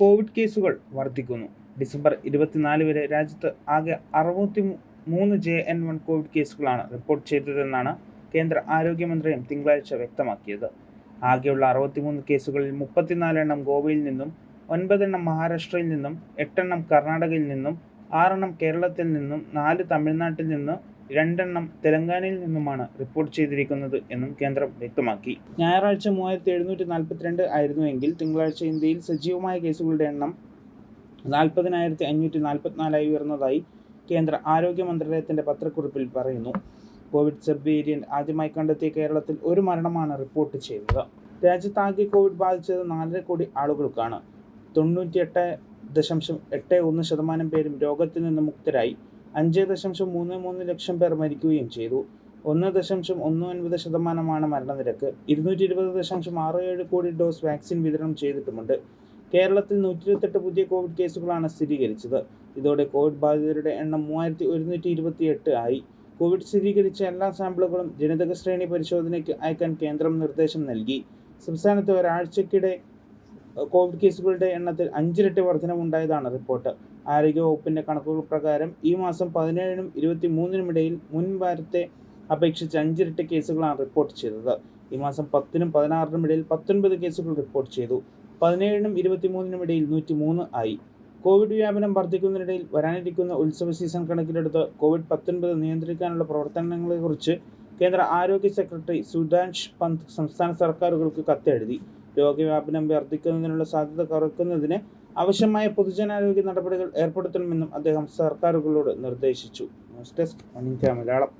Covid കേസുകൾ വർദ്ധിക്കുന്നു December ഇരുപത്തിനാല് വരെ രാജ്യത്ത് ആകെ അറുപത്തി മൂന്ന് ജെ എൻ വൺ കോവിഡ് കേസുകളാണ് റിപ്പോർട്ട് ചെയ്തതെന്നാണ് കേന്ദ്ര ആരോഗ്യമന്ത്രിയും തിങ്കളാഴ്ച വ്യക്തമാക്കിയത്. ആകെയുള്ള അറുപത്തിമൂന്ന് കേസുകളിൽ മുപ്പത്തിനാലെണ്ണം ഗോവയിൽ നിന്നും ഒൻപതെണ്ണം മഹാരാഷ്ട്രയിൽ നിന്നും എട്ടെണ്ണം കർണാടകയിൽ നിന്നും ആറെണ്ണം കേരളത്തിൽ നിന്നും നാല് തമിഴ്നാട്ടിൽ നിന്ന് രണ്ടെണ്ണം തെലങ്കാനയിൽ നിന്നുമാണ് റിപ്പോർട്ട് ചെയ്തിരിക്കുന്നത് എന്നും കേന്ദ്രം വ്യക്തമാക്കി. ഞായറാഴ്ച മൂവായിരത്തി എഴുന്നൂറ്റി നാൽപ്പത്തിരണ്ട് ആയിരുന്നുവെങ്കിൽ തിങ്കളാഴ്ച ഇന്ത്യയിൽ സജീവമായ കേസുകളുടെ എണ്ണം നാൽപ്പതിനായിരത്തി അഞ്ഞൂറ്റി നാൽപ്പത്തിനാലായി ഉയർന്നതായി കേന്ദ്ര ആരോഗ്യ മന്ത്രാലയത്തിന്റെ പത്രക്കുറിപ്പിൽ പറയുന്നു. കോവിഡ് സബ് വേരിയന്റ് ആദ്യമായി കണ്ടെത്തിയ കേരളത്തിൽ ഒരു മരണമാണ് റിപ്പോർട്ട് ചെയ്തത്. രാജ്യത്താകെ കോവിഡ് ബാധിച്ചത് നാലര കോടി ആളുകൾക്കാണ്. തൊണ്ണൂറ്റിയെട്ട് ദശാംശം എട്ട് ഒന്ന് ശതമാനം പേരും രോഗത്തിൽ നിന്ന് മുക്തരായി. അഞ്ച് ദശാംശം മൂന്ന് മൂന്ന് ലക്ഷം പേർ മരിക്കുകയും ചെയ്തു. ഒന്ന് ദശാംശം ഒന്ന് ഒൻപത് ശതമാനമാണ് മരണനിരക്ക്. ഇരുന്നൂറ്റി ഇരുപത് ദശാംശം ആറ് ഏഴ് കോടി ഡോസ് വാക്സിൻ വിതരണം ചെയ്തിട്ടുമുണ്ട്. കേരളത്തിൽ നൂറ്റി ഇരുപത്തെട്ട് പുതിയ കോവിഡ് കേസുകളാണ് സ്ഥിരീകരിച്ചത്. ഇതോടെ കോവിഡ് ബാധിതരുടെ എണ്ണം മൂവായിരത്തി ഒരുന്നൂറ്റി ഇരുപത്തി എട്ട് ആയി. കോവിഡ് സ്ഥിരീകരിച്ച എല്ലാ സാമ്പിളുകളും ജനിതക ശ്രേണി പരിശോധനയ്ക്ക് അയക്കാൻ കേന്ദ്രം നിർദ്ദേശം നൽകി. സംസ്ഥാനത്ത് ഒരാഴ്ചക്കിടെ കോവിഡ് കേസുകളുടെ എണ്ണത്തിൽ അഞ്ചിരട്ടി വർധനമുണ്ടായതാണ് റിപ്പോർട്ട്. ആരോഗ്യവകുപ്പിന്റെ കണക്കുകൾ പ്രകാരം ഈ മാസം പതിനേഴിനും ഇരുപത്തി മൂന്നിനും ഇടയിൽ മുൻ വാരത്തെ അപേക്ഷിച്ച് അഞ്ചിരട്ടി കേസുകളാണ് റിപ്പോർട്ട് ചെയ്തത്. ഈ മാസം പത്തിനും പതിനാറിനും ഇടയിൽ പത്തൊൻപത് കേസുകൾ റിപ്പോർട്ട് ചെയ്തു. പതിനേഴിനും ഇരുപത്തിമൂന്നിനും ഇടയിൽ നൂറ്റി മൂന്ന് ആയി. കോവിഡ് വ്യാപനം വർദ്ധിക്കുന്നതിനിടയിൽ വരാനിരിക്കുന്ന ഉത്സവ സീസൺ കണക്കിലെടുത്ത് കോവിഡ് പത്തൊൻപത് നിയന്ത്രിക്കാനുള്ള പ്രവർത്തനങ്ങളെക്കുറിച്ച് കേന്ദ്ര ആരോഗ്യ സെക്രട്ടറി സുധാൻഷ് പന്ത് സംസ്ഥാന സർക്കാരുകൾക്ക് കത്തെഴുതി. രോഗവ്യാപനം വർദ്ധിക്കുന്നതിനുള്ള സാധ്യത കുറയ്ക്കുന്നതിന് ആവശ്യമായ പൊതുജനാരോഗ്യ നടപടികൾ ഏർപ്പെടുത്തണമെന്നും അദ്ദേഹം സർക്കാരുകളോട് നിർദ്ദേശിച്ചു. News desk Malayalam